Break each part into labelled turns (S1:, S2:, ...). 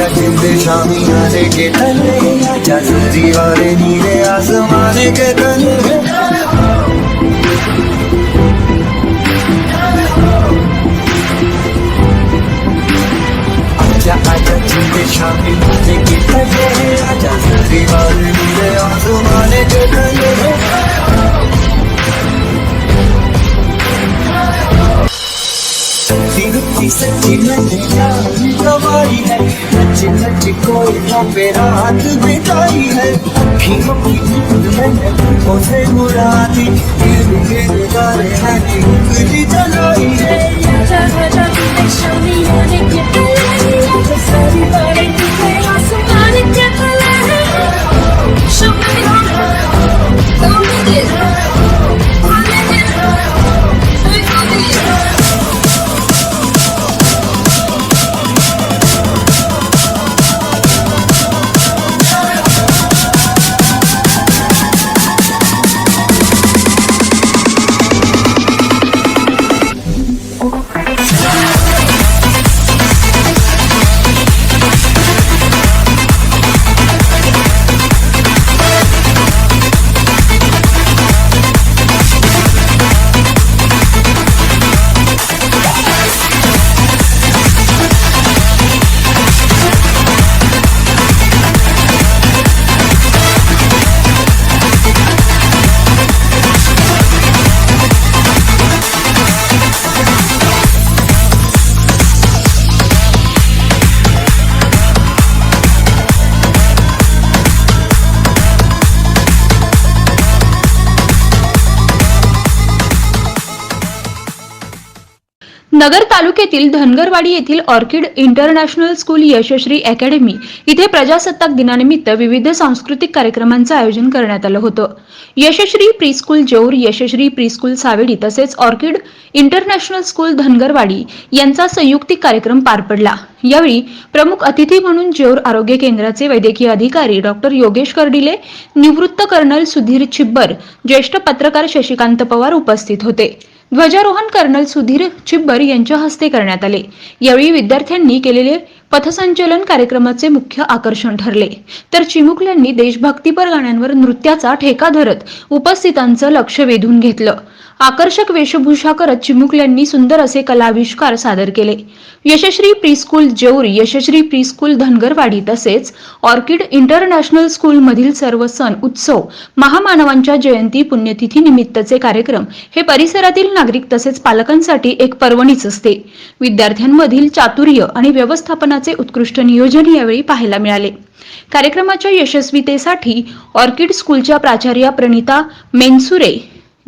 S1: या चिंते शामी आने के तले या सूजी वाले नीले के तले शामिल होने की तरह দেখি কোথায় মোরা আদি চলো
S2: नगर तालुक्यातील धनगरवाडी येथील orchid international school Yashashree academy इथे प्रजासत्ताक दिनानिमित्त विविध सांस्कृतिक कार्यक्रमांचं आयोजन करण्यात आलं होतं यशश्री प्रीस्कूल जौर यशश्री प्रीस्कूल सावेडी तसेच ऑर्किड इंटरनॅशनल स्कूल धनगरवाडी यांचा संयुक्तिक कार्यक्रम पार पडला यावेळी प्रमुख अतिथी म्हणून जेऊर आरोग्य केंद्राचे वैद्यकीय अधिकारी डॉक्टर योगेश कर्डिले निवृत्त कर्नल सुधीर छिब्बर ज्येष्ठ पत्रकार शशिकांत पवार उपस्थित होते ध्वजारोहण कर्नल सुधीर चिब्बर यांच्या हस्ते करण्यात आले यावेळी विद्यार्थ्यांनी केलेले पथसंचलन कार्यक्रमाचे मुख्य आकर्षण ठरले तर चिमुकल्यांनी देशभक्तीपर गाण्यांवर नृत्याचा ठेका धरत उपस्थितांचं लक्ष वेधून घेतलं आकर्षक वेशभूषा करत चिमुकल्यांनी सुंदर असे कलाविष्कार सादर केले school preschool Yashashree pre preschool Dhangarwadi तसेच ऑर्किड इंटरनॅशनल मधील सर्व सण उत्सव महामानवांच्या जयंती पुण्यतिथी निमित्तचे कार्यक्रम हे परिसरातील नागरिक तसेच पालकांसाठी एक पर्वणीच असते विद्यार्थ्यांमधील चातुर्य आणि व्यवस्थापना कार्यक्रमाचे उत्कृष्ट नियोजन यावेळी पाहायला मिळाले कार्यक्रमाच्या यशस्वीतेसाठी ऑर्किड स्कूलच्या प्राचार्या प्रणिता मेनसुरे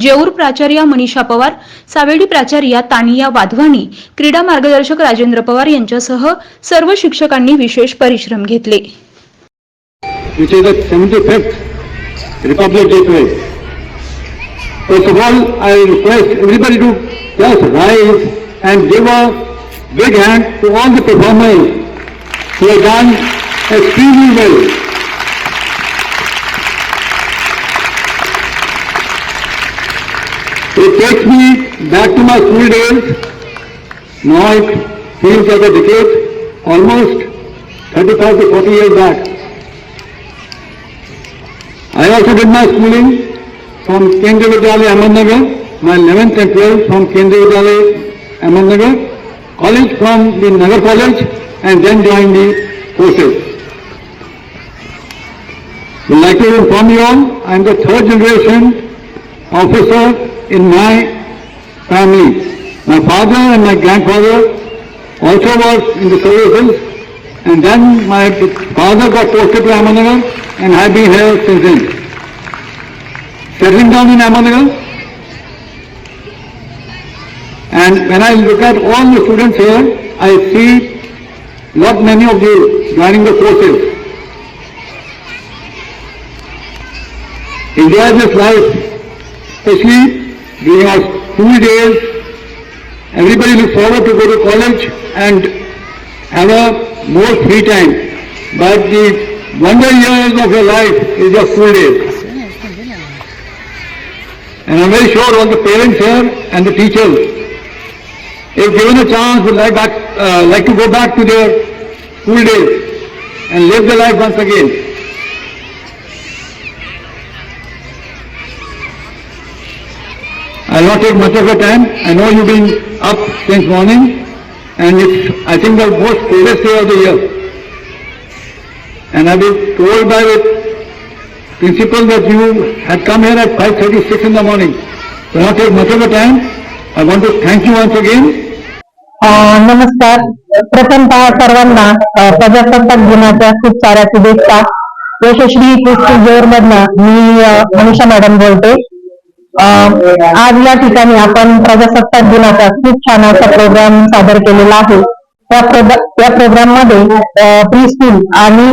S2: जेऊर प्राचार्या मनीषा पवार सावेडी प्राचार्या तानिया वाधवानी क्रीडा मार्गदर्शक राजेंद्र पवार यांच्यासह सर्व शिक्षकांनी विशेष परिश्रम घेतले
S3: who had done extremely well. It takes me back to my school days. Now it feels like a decade, almost 35 to 40 years back. I also did my schooling from Kendriya Vidyalaya Ahmednagar, my 11th and 12th from Kendriya Vidyalaya Ahmednagar, college from the Nagar College, and then join the forces. Would like to inform you all, I am the third generation officer in my family. My father and my grandfather also was in the services and then my father got posted to Ahmednagar and I've been here since then. Settling down in Ahmednagar and when I look at all the students here, I see not many of you joining the forces. Enjoy this life, especially during our school days. Everybody looks forward to go to college and have a more free time. But the wonder years of your life is your school days. And I'm very sure all the parents here and the teachers if given a chance, would like, back, uh, like to go back to their full days and live the life once again. I'll not take much of your time. I know you've been up since morning and it's, I think, the most coldest day of the year. And I've been told by the principal that you had come here at 5.36 in the morning. So not take much of your time. I want to thank you once again
S4: नमस्कार प्रथमतः सर्वांना प्रजासत्ताक दिनाच्या खूप साऱ्या शुभेच्छा यशस्वी जोर मधन मी मनीषा मॅडम बोलते आज या ठिकाणी आपण प्रजासत्ताक दिनाचा खूप छान असा प्रोग्राम सादर केलेला आहे त्या प्रोग्राम मध्ये प्री स्कूल आणि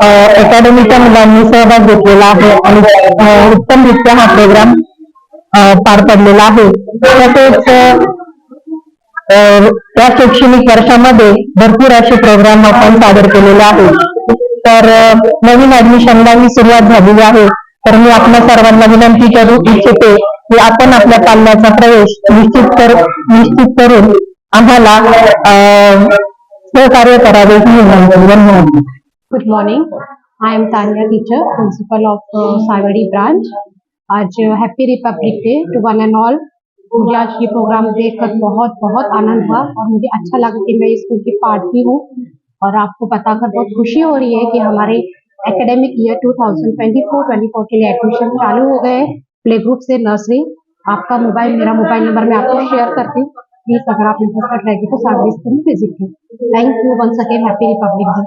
S4: अकॅडमीच्या मुलांनी सहभाग घेतलेला आहे आणि उत्तमरित्या हा प्रोग्राम पार पडलेला आहे तसेच या शैक्षणिक वर्षामध्ये भरपूर असे प्रोग्राम आपण सादर केलेले आहेत तर नवीन ऍडमिशनला ही सुरुवात झालेली आहे तर मी आपल्या सर्वांना विनंती करू इच्छिते की आपण आपल्या पाल्याचा प्रवेश निश्चित कर निश्चित करून आम्हाला सहकार्य करावे ही विनंती good
S5: morning I am Tanya teacher principal of Savdi branch आज happy republic day to one and all मुझे आज ये प्रोग्राम देखकर बहुत बहुत आनंद हुआ और मुझे अच्छा लगा कि मैं स्कूल की पार्ट भी हूँ और आपको बताकर बहुत खुशी हो रही है कि हमारे एकेडमिक ईयर 2024-24 के लिए एडमिशन चालू हो गए प्ले ग्रुप से नर्सरी आपका मोबाइल मेरा मोबाइल नंबर मैं आपको शेयर करती हूँ प्लीज अगर आप इंटरेस्टेड रहेगी तो सर्विस विजिट करें thank you one again happy republic day